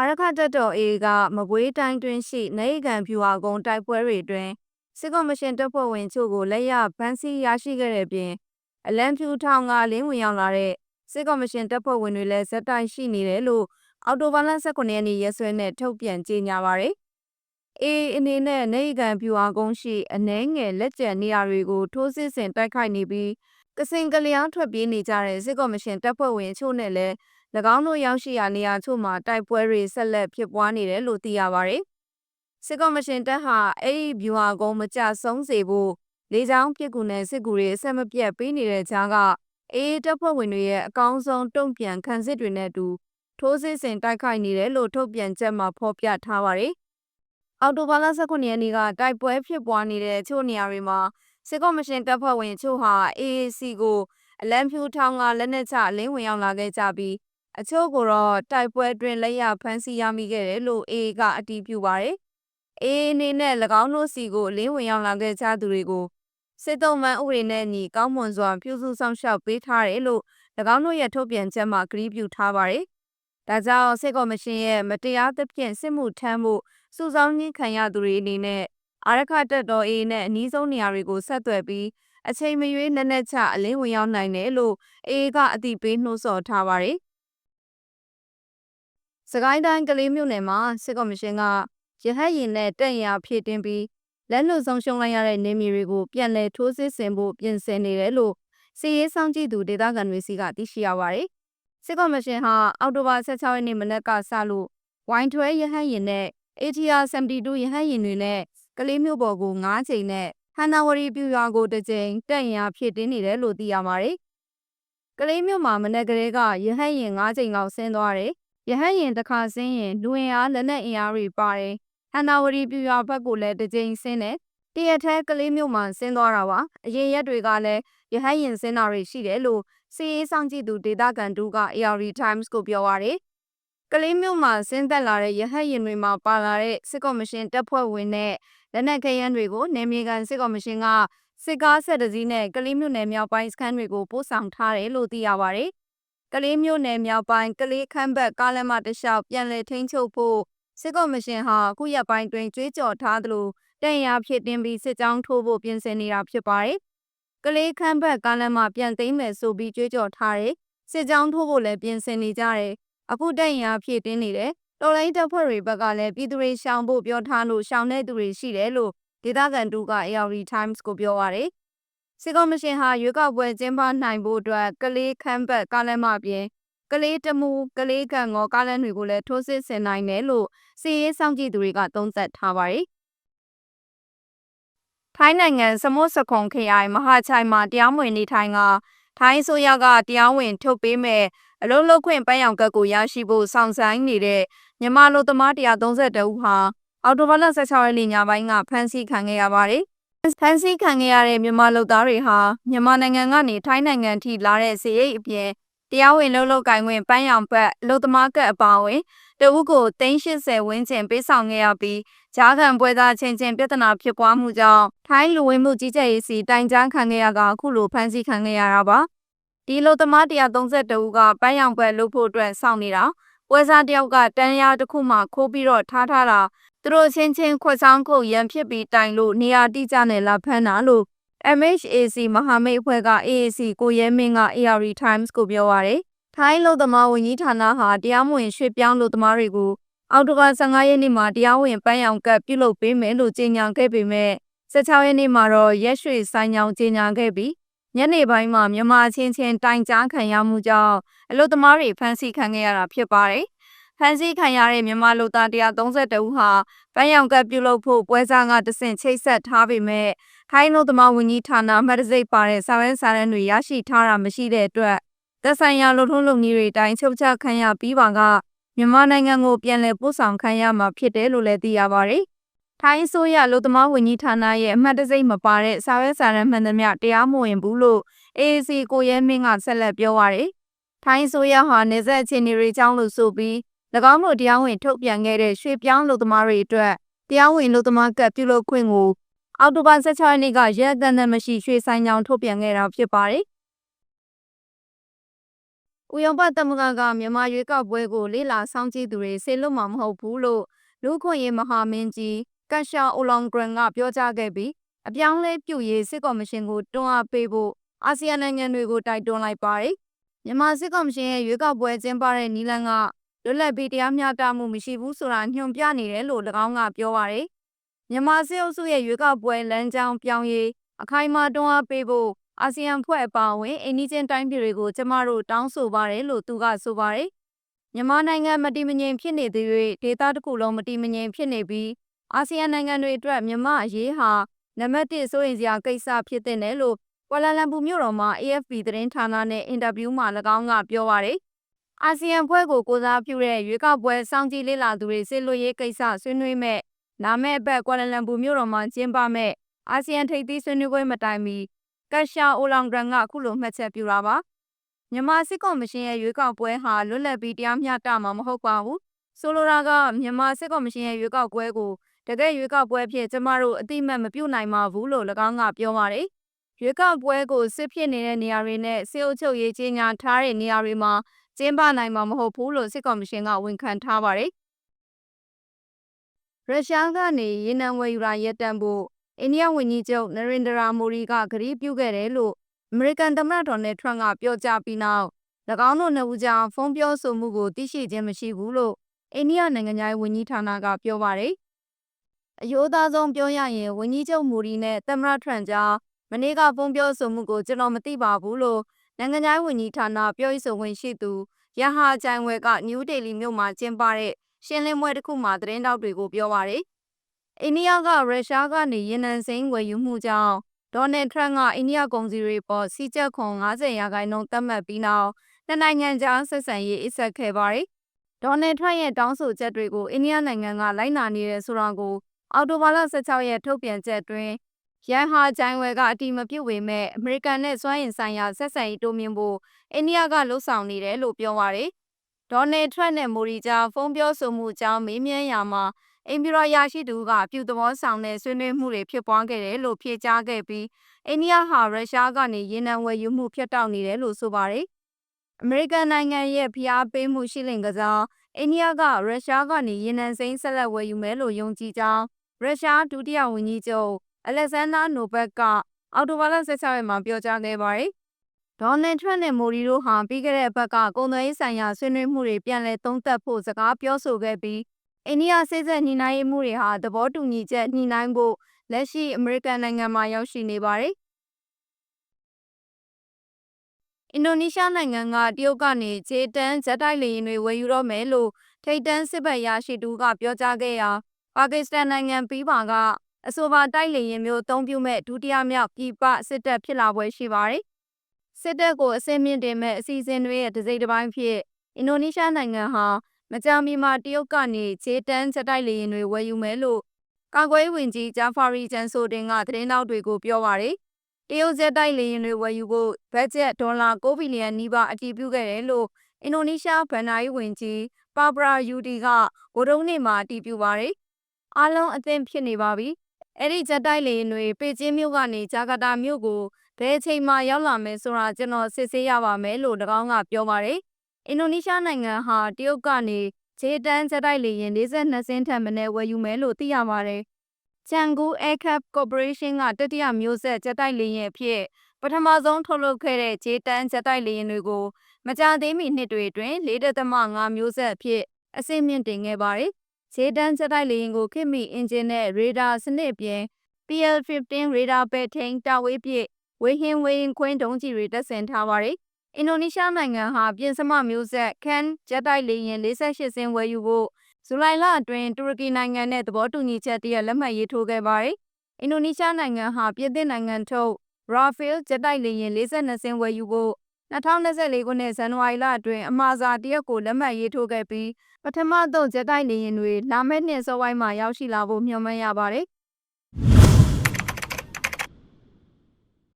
အာရခတက်တော် A ကမကွေးတိုင်းတွင်ရှိနေကံဖြူဟာကုန်းတိုက်ပွဲတွေတွင်စစ်ကော်မရှင်တပ်ဖွဲ့ဝင်ချို့ကိုလက်ရဖမ်းဆီးရရှိခဲ့တဲ့ပြင်အလံဖြူထောင်ကလင်းဝင်ရောက်လာတဲ့စစ်ကော်မရှင်တပ်ဖွဲ့ဝင်တွေလည်းဇက်တိုက်ရှိနေတယ်လို့အော်တိုဘာလ18ရက်နေ့ရက်စွဲနဲ့ထုတ်ပြန်ကြေညာပါရယ်။ A အနေနဲ့နေကံဖြူဟာကုန်းရှိအနှဲငယ်လက်ကျန်နေရာတွေကိုထိုးစစ်ဆင်တိုက်ခိုက်နေပြီးကစင်ကလျားထွက်ပြေးနေကြတဲ့စစ်ကော်မရှင်တပ်ဖွဲ့ဝင်ချို့နဲ့လည်း၎ င်းတို့ရောက်ရှိရာနေရာချို့မှာတိုက်ပွဲတွေဆက်လက်ဖြစ်ပွားနေတယ်လို့သိရပါတယ်။စစ်ကော်မရှင်တပ်ဟာအဲ့ဒီဗျူဟာကုန်းမကြဆုံးစေဖို့လေကြောင်းပစ်ကူနဲ့စစ်ကူတွေအဆက်မပြတ်ပေးနေတဲ့ကြားကအေးတပ်ဖွဲ့ဝင်တွေရဲ့အကောင်းဆုံးတုံ့ပြန်ခံစစ်တွေနဲ့အတူထိုးစစ်ဆင်တိုက်ခိုက်နေတယ်လို့ထုတ်ပြန်ချက်မှာဖော်ပြထားပါတယ်။အော်တိုဘာလ19ရက်နေ့ကတိုက်ပွဲဖြစ်ပွားနေတဲ့ချို့နေရာတွေမှာစစ်ကော်မရှင်တပ်ဖွဲ့ဝင်ချို့ဟာ AAC ကိုအလံဖြူထောင်ကလက်နက်ချအလင်းဝင်ရောက်လာခဲ့ကြပြီး အချို့ကိုတော့တိုက်ပွဲတွင်လက်ရဖမ်းဆီးရမိခဲ့တယ်လို့ AA ကအတည်ပြုပါတယ်။ AA အနေနဲ့၎င်းတို့စီကိုအလင်းဝင်ရောက်လာခဲ့ကြသူတွေကိုစစ်တုံးမှန်ဥပဒေနဲ့ညီကောင်းမွန်စွာပြုစုဆောင်ရှောက်ပေးထားတယ်လို့၎င်းတို့ရဲ့ထုတ်ပြန်ချက်မှာကြေညာပြုထားပါတယ်။ဒါကြောင့်စစ်ကော်မရှင်ရဲ့မတရားသဖြင့်စစ်မှုထမ်းဖို့စုဆောင်းခြင်းခံရသူတွေအနေနဲ့အာရခတက်တော် A နဲ့အနည်းဆုံးနေရာတွေကိုဆက်သွယ်ပြီးအချိန်မရွေးနက်နက်ချအလင်းဝင်ရောက်နိုင်တယ်လို့ AA ကအသိပေးနှိုးဆော်ထားပါတယ်။ စကိုင်းတိုင်းကလေးမြို့နယ်မှာစစ်ကော်မရှင်ကရဟတ်ရင်နဲ့တက်ရာဖြည့်တင်းပြီးလက်လွတ်ဆုံးရှုံးလိုက်ရတဲ့နေမြေတွေကိုပြန်လည်ထိုးစစ်ဆင်ဖို့ပြင်ဆင်နေတယ်လို့စီရေးဆောင်ကြည့်သူဒေသခံတွေစီကသိရှိရပါတယ်။စစ်ကော်မရှင်ဟာအောက်တိုဘာ16ရက်နေ့မနက်ကစလို့ဝိုင်းထွဲရဟတ်ရင်နဲ့ ATR 72ရဟတ်ရင်တွေနဲ့ကလေးမြို့ပေါ်ကို9ချိန်နဲ့ဟန်နာဝရီပြူရွာကိုတစ်ချိန်တက်ရာဖြည့်တင်းနေတယ်လို့သိရပါတယ်။ကလေးမြို့မှာမနက်ကလေးကရဟတ်ရင်9ချိန်လောက်ဆင်းသွားတယ်။ ရဟတ်ရင်တစ်ခါဆင်းရင်လူဝင်အားလက်နက်အင်အားတွေပါတယ်။ဟန်နာဝရီပြူရွာဘက်ကိုလည်းတစ်ချိန်ဆင်းတယ်။တရက်ထဲကလေးမြို့မှာဆင်းသွားတာပါ။အရင်ရက်တွေကလည်းရဟတ်ရင်ဆင်းတာတွေရှိတယ်လို့စီရေးဆောင်ကြည့်သူဒေသခံတူက AR Times ကိုပြောပါရယ်ကလေးမျိုးမှာဆင်းသက်လာတဲ့ရဟတ်ရင်တွေမှာပါလာတဲ့စစ်ကော်မရှင်တပ်ဖွဲ့ဝင်နဲ့လက်နက်ခဲယမ်းတွေကိုနေမြေကန်စစ်ကော်မရှင်ကစစ်ကားဆက်တစည်းနဲ့ကလေးမျိုးနယ်မြောက်ပိုင်းစခန်းတွေကိုပို့ဆောင်ထားတယ်လို့သိရပါဗျ။ ကလေးမျိုးနယ်မြောက်ပိုင်းကလေးခမ်းဘက်ကားလမ်းမတလျှောက်ပြန်လည်ထိန်းချုပ်ဖို့စစ်ကော်မရှင်ဟာခုရက်ပိုင်းတွင်ကြွေးကြော်ထားသလိုတန်ရာဖြစ်တင်ပြီးစစ်ကြောင်းထိုးဖို့ပြင်ဆင်နေတာဖြစ်ပါတယ်။ကလေးခမ်းဘက်ကားလမ်းမပြန်သိမ်းမယ်ဆိုပြီးကြွေးကြော်ထားတယ်။စစ်ကြောင်းထိုးဖို့လည်းပြင်ဆင်နေကြတယ်။အခုတန်ရာဖြစ်တင်နေတယ်။တော်လိုင်းတပ်ဖွဲ့တွေဘက်ကလည်းပြည်သူတွေရှောင်ဖို့ပြောထားလို့ရှောင်တဲ့သူတွေရှိတယ်လို့ဒေသခံတူက AR Times ကိုပြောပါရယ် စစ်ကော်မရှင်ဟာရွေးကောက်ပွဲကျင်းပနိုင်ဖို့အတွက်ကလေးခမ်းဘက်ကားလမ်းမပြင်ကလေးတမူကလေးကံငေါကားလမ်းတွေကိုလည်းထိုးစစ်ဆင်နိုင်တယ်လို့စီရေးဆောင်ကြည့်သူတွေကသုံးသပ်ထားပါတယ်ထိုင်းနိုင်ငံစမုတ်စခွန်ခရိုင်မဟာချိုင်မှာတရားမဝင်နေထိုင်ကထိုင်းဆိုရကတရားဝင်ထုတ်ပေးမဲ့အလုံးလုံးခွင့်ပန်းရောင်ကတ်ကိုရရှိဖို့ဆောင်ဆိုင်နေတဲ့မြန်မာလူသမား132ဦးဟာအော်တိုဘာလ16ရက်နေ့ညပိုင်းကဖမ်းဆီးခံခဲ့ရပါတယ်။ ဖမ်းဆီးခံခဲ့ရတဲ့မြန်မာလူသားတွေဟာမြန်မာနိုင်ငံကနေထိုင်းနိုင်ငံထိလာတဲ့ဇေယိတ်အပြင်တရားဝင်လှုပ်လှုပ်ကိုင်ခွင့်ပန်းရောင်ဘက်လူသမားကတ်အပါအဝင်တဦးကို380ဝန်းကျင်ပေးဆောင်ခဲ့ရပြီးဂျားခံပွဲသားချင်းချင်းပြဿနာဖြစ်ပွားမှုကြောင့်ထိုင်းလူဝင်မှုကြီးကြပ်ရေးစီတိုင်ကြားခံခဲ့ရကအခုလိုဖမ်းဆီးခံခဲ့ရတာပါဒီလူသမား132ဦးကပန်းရောင်ဘက်လှုပ်ဖို့အတွက်စောင့်နေတာပွဲစားတယောက်ကတန်းရာတစ်ခုမှခိုးပြီးတော့ထားထားတာ သူတို့ချင်းချင်းခွက်ဆောင်ခုတ်ရန်ဖြစ်ပြီးတိုင်လို့နေရာတိကျနဲ့လာဖမ်းတာလို့ MHAC မဟာမိတ်အဖွဲ့က AAC ကိုရဲမင်းက AR Times ကိုပြောပါရယ်ထိုင်းလူသမားဝန်ကြီးဌာနဟာတရားမဝင်ရွှေ့ပြောင်းလူသမားတွေကိုအောက်တိုဘာ15ရက်နေ့မှာတရားဝင်ပန်းရောင်ကတ်ပြုလုပ်ပေးမယ်လို့ကြေညာခဲ့ပေမဲ့16ရက်နေ့မှာတော့ရက်ရွှေဆိုင်ကြောင်ကြေညာခဲ့ပြီးညနေပိုင်းမှာမြန်မာချင်းချင်းတိုင်ကြားခံရမှုကြောင့်အလုသမားတွေဖမ်းဆီးခံခဲ့ရတာဖြစ်ပါတယ်။ ဖမ်းဆီးခံရတဲ့မြန်မာလူသား132ဦးဟာပန်းရောင်ကတ်ပြုလုပ်ဖို့ပွဲစားကတဆင့်ချိတ်ဆက်ထားပေမဲ့ထိုင်းလူသမားဝန်ကြီးဌာနမှတ်တစိတ်ပါတဲ့စာရဲစာရန်တွေရရှိထားတာမရှိတဲ့အတွက်သက်ဆိုင်ရာလူထုလုပ်နည်းတွေတိုင်းချုပ်ချခံရပြီးပါကမြန်မာနိုင်ငံကိုပြန်လည်ပို့ဆောင်ခံရမှာဖြစ်တယ်လို့လည်းသိရပါတယ်။ထိုင်းအစိုးရလူသမားဝန်ကြီးဌာနရဲ့အမှတ်တစိမ့်မပါတဲ့စာရွက်စာတမ်းမှန်သမျှတရားမဝင်ဘူးလို့ AAC ကိုရဲမင်းကဆက်လက်ပြောပါရယ်။ထိုင်းအစိုးရဟာနေဆက်အခြေအနေတွေကြောင်းလို့ဆိုပြီး၎ င်းတို့တရားဝင်ထုတ်ပြန်ခဲ့တဲ့ရွှေပြောင်းလူသမားတွေအတွက်တရားဝင်လူသမားကပ်ပြုလုပ်ခွင့်ကိုအော်တိုဘာ16ရက်နေ့ကရက်တန်တန်မရှိရွှေဆိုင်ကြောင်ထုတ်ပြန်ခဲ့တာဖြစ်ပါတယ်။။ဥရောပသမဂ္ဂကမြန်မာရွေးကောက်ပွဲကိုလေ့လာစောင့်ကြည့်သူတွေဆေလွတ်မှာမဟုတ်ဘူးလို့လူ့ခွင့်ရေးမဟာမင်းကြီးကတ်ရှာအိုလောင်ဂရန်ကပြောကြားခဲ့ပြီးအပြောင်းလဲပြုရေးစစ်ကော်မရှင်ကိုတွန်းအားပေးဖို့အာဆီယံနိုင်ငံတွေကိုတိုက်တွန်းလိုက်ပါတယ်။မြန်မာစစ်ကော်မရှင်ရဲ့ရွေးကောက်ပွဲကျင်းပတဲ့နီလန်က လွတ်လပ်ပြီးတရားမျှတမှုမရှိဘူးဆိုတာညွှန်ပြနေတယ်လို့၎င်းကပြောပါတယ်။မြန်မာစစ်အုပ်စုရဲ့ရွေးကောက်ပွဲလမ်းကြောင်းပြောင်းရေးအခိုင်အမာတွန်းအားပေးဖို့အာဆီယံဖွဲ့အပါအဝင်အိန္ဒိချင်းတိုင်းပြည်တွေကိုကျမတို့တောင်းဆိုပါတယ်လို့သူကဆိုပါတယ်။မြန်မာနိုင်ငံမတည်မငြိမ်ဖြစ်နေသေး၍ဒေသတစ်ခုလုံးမတည်မငြိမ်ဖြစ်နေပြီးအာဆီယံနိုင်ငံတွေအတွက်မြန်မာအရေးဟာနံပါတ်1စိုးရိမ်စရာကိစ္စဖြစ်တဲ့နယ်လို့ကွာလာလမ်ပူမြို့တော်မှာ AFP သတင်းဌာနနဲ့အင်တာဗျူးမှာ၎င်းကပြောပါတယ်။ အာဆီယံဖွဲ့ကိုကိုစားပြုတဲ့ရွေးကောက်ပွဲစောင့်ကြည့်လေ့လာသူတွေစစ်လို့ရေးကိစ္စဆွေးနွေးမဲ့လာမယ့်အပတ်ကွာလာလမ်ပူမြို့တော်မှာကျင်းပမဲ့အာဆီယံထိပ်သီးဆွေးနွေးပွဲမတိုင်မီကတ်ရှာအိုလောင်ဂရန်ကအခုလိုမှတ်ချက်ပြုတာပါမြန်မာစစ်ကော်မရှင်ရဲ့ရွေးကောက်ပွဲဟာလွတ်လပ်ပြီးတရားမျှတမှာမဟုတ်ပါဘူးဆိုလိုတာကမြန်မာစစ်ကော်မရှင်ရဲ့ရွေးကောက်ပွဲကိုတကယ်ရွေးကောက်ပွဲဖြစ်ကျမတို့အတိမတ်မပြုတ်နိုင်ပါဘူးလို့၎င်းကပြောပါတယ်ရွေးကောက်ပွဲကိုစစ်ဖြစ်နေတဲ့နေရာတွေနဲ့စစ်အုပ်ချုပ်ရေးကြီးညာထားတဲ့နေရာတွေမှာ ကျင်းပနိုင်မှာမဟုတ်ဘူးလို့စစ်ကော်မရှင်ကဝန်ခံထားပါတယ်ရုရှားကနေရေနံဝယ်ယူတာရပ်တန့်ဖို့အိန္ဒိယဝန်ကြီးချုပ်နရင်ဒရာမိုဒီကကတိပြုခဲ့တယ်လို့အမေရိကန်သမ္မတဒေါ်နယ်ထရန့်ကပြောကြားပြီးနောက်၎င်းတို့နှစ်ဦးကြားဖုန်းပြောဆိုမှုကိုသိရှိခြင်းမရှိဘူးလို့အိန္ဒိယနိုင်ငံသားဝန်ကြီးဌာနကပြောပါတယ်။အယိုးသားဆုံးပြောရရင်ဝန်ကြီးချုပ်မိုဒီနဲ့သမ္မတထရန့်ကြားမနေ့ကဖုန်းပြောဆိုမှုကိုကျွန်တော်မသိပါဘူးလို့ နိုင်ငံသားဝန်ကြီးဌာနပြောရေးဆိုခွင့်ရှိသူရဟာဂျိုင်ဝဲကနယူးဒေလီမြို့မှာကျင်းပတဲ့ရှင်းလင်းပွဲတစ်ခုမှာသတင်းတောက်တွေကိုပြောပါတယ်။အိန္ဒိယကရုရှားကနေရေနံစိမ်းဝယ်ယူမှုကြောင့်ဒေါ်နယ်ထရန့်ကအိန္ဒိယကုန်စည်တွေပေါ်စီးကျက်ခွန်90ရာခိုင်နှုန်းသတ်မှတ်ပြီးနောက်နှစ်နိုင်ငံကြားဆက်ဆံရေးအစ်ဆက်ခဲ့ပါတယ်။ဒေါ်နယ်ထရန့်ရဲ့တောင်းဆိုချက်တွေကိုအိန္ဒိယနိုင်ငံကလိုက်နာနေတယ်ဆိုတာကိုအော်တိုဘာလ16ရက်ထုတ်ပြန်ချက်တွင် ရန်ဟာဂျိုင်ဝဲကအတိမပြုတ်ပေမဲ့အမေရိကန်နဲ့စွမ်းအင်ဆိုင်ရာဆက်ဆံရေးတိုးမြှင့်ဖို့အိန္ဒိယကလှုံ့ဆော်နေတယ်လို့ပြောပါတယ်။ဒေါ်နယ်ထရန့်နဲ့မိုဒီကြားဖုန်းပြောဆိုမှုအကြောင်းမေးမြန်းရာမှာအိမ်ပြည်တော်ရရှိသူကအပြုသဘောဆောင်တဲ့ဆွေးနွေးမှုတွေဖြစ်ပွားခဲ့တယ်လို့ဖြေကြားခဲ့ပြီးအိန္ဒိယဟာရုရှားကနေရေနံဝယ်ယူမှုဖျက်တောက်နေတယ်လို့ဆိုပါတယ်။အမေရိကန်နိုင်ငံရဲ့ဖိအားပေးမှုရှိလင်ကစားအိန္ဒိယကရုရှားကနေရေနံစိမ်းဆက်လက်ဝယ်ယူမယ်လို့ယုံကြည်ကြောင်းရုရှားဒုတိယဝန်ကြီးချုပ် အလက်ဇန်ဒါနိုဘက်ကအော်တိုဘာလ16ရက်မှာပြောကြားခဲ့ပါတယ်။ဒေါ်နယ်ထရန့်နဲ့မိုဒီတို့ဟာပြီးခဲ့တဲ့ဘက်ကကုန်သွယ်ရေးဆိုင်ရာဆွေးနွေးမှုတွေပြန်လည်သုံးသပ်ဖို့စကားပြောဆိုခဲ့ပြီးအိန္ဒိယစိတ်ဆက်ညှိနှိုင်းမှုတွေဟာသဘောတူညီချက်ညှိနှိုင်းဖို့လက်ရှိအမေရိကန်နိုင်ငံမှာရောက်ရှိနေပါတယ်။အင်ဒိုနီးရှားနိုင်ငံကတရုတ်ကနေဂျေတန်ဂျက်တိုက်လေယာဉ်တွေဝယ်ယူတော့မယ်လို့ထိတ်တန်းစစ်ဘက်ရရှိသူကပြောကြားခဲ့ရာပါကစ္စတန်နိုင်ငံပြီးပါက အဆိုပါတိုက်လေယာဉ်မျိုးအသုံးပြုမဲ့ဒုတိယမြောက်ပြည်ပစစ်တပ်ဖြစ်လာပွဲရှိပါတယ်။စစ်တပ်ကိုအစင်းမြင့်တင်မဲ့အစီအစဉ်တွေရဲ့တစိမ့်တစ်ပိုင်းဖြစ်အင်ဒိုနီးရှားနိုင်ငံဟာမကြာမီမှာတရုတ်ကနေဂျေတန်ချက်တိုက်လေယာဉ်တွေဝယ်ယူမယ်လို့ကာကွယ်ဝင်ကြီးဂျာဖာရီဂျန်ဆိုတင်ကသတင်းတောက်တွေကိုပြောပါတယ်။တရုတ်ချက်တိုက်လေယာဉ်တွေဝယ်ယူဖို့ဘတ်ဂျက်ဒေါ်လာ9ဘီလီယံနီးပါးအတည်ပြုခဲ့တယ်လို့အင်ဒိုနီးရှားဗန်နာရေးဝင်ကြီးပါဘရာယူဒီကဗိုလ်တုံးနေ့မှာအတည်ပြုပါတယ်။အားလုံးအသင့်ဖြစ်နေပါပြီ။ အဲ့ဒီဂျက်တိုက်လေယာဉ်တွေပေကျင်းမြို့ကနေဂျာကာတာမြို့ကိုဘယ်အချိန်မှရောက်လာမယ်ဆိုတာကျွန်တော်စစ်ဆေးရပါမယ်လို့၎င်းကပြောပါတယ်။အင်ဒိုနီးရှားနိုင်ငံဟာတရုတ်ကနေဂျေတန်ဂျက်တိုက်လေယာဉ်42စင်းထက်မနည်းဝယ်ယူမယ်လို့သိရပါတယ်။ချန်ဂူ Aircraft Corporation ကတတိယမျိုးဆက်ဂျက်တိုက်လေယာဉ်အဖြစ်ပထမဆုံးထုတ်လုပ်ခဲ့တဲ့ဂျေတန်ဂျက်တိုက်လေယာဉ်တွေကိုမကြာသေးမီနှစ်တွေအတွင်း4.5မျိုးဆက်အဖြစ်အဆင့်မြင့်တင်ခဲ့ပါတယ်။ ဂျေတန်ဂျက်တိုက်လေယာဉ်ကိုခေတ်မီအင်ဂျင်နဲ့ရေဒါစနစ်ပြင် PL-15 ရေဒါပဲထိန်တာဝေးပြည့်ဝေဟင်ဝေဟင်ခွင်းဒုံးကျည်တွေတပ်ဆင်ထားပါတယ်။အင်ဒိုနီးရှားနိုင်ငံဟာပြင်စမမျိုးဆက်ကန်ဂျက်တိုက်လေယာဉ်48စင်းဝယ်ယူဖို့ဇူလိုင်လအတွင်းတူရကီနိုင်ငံနဲ့သဘောတူညီချက်တရလက်မှတ်ရေးထိုးခဲ့ပါတယ်။အင်ဒိုနီးရှားနိုင်ငံဟာပြင်သစ်နိုင်ငံထုတ်ရာဖီးဂျက်တိုက်လေယာဉ်42စင်းဝယ်ယူဖို့ 2024ခုနှစ်ဇန်နဝါရီလအတွင်းအမှာစာတရက်ကိုလက်မှတ်ရေးထိုးခဲ့ပြီးပထမဆုံးဂျက်တိုက်လေယာဉ်တွေလာမယ့်နှစ်စောပိုင်းမှာရောက်ရှိလာဖို့မျှော်မှန်းရပါတယ်။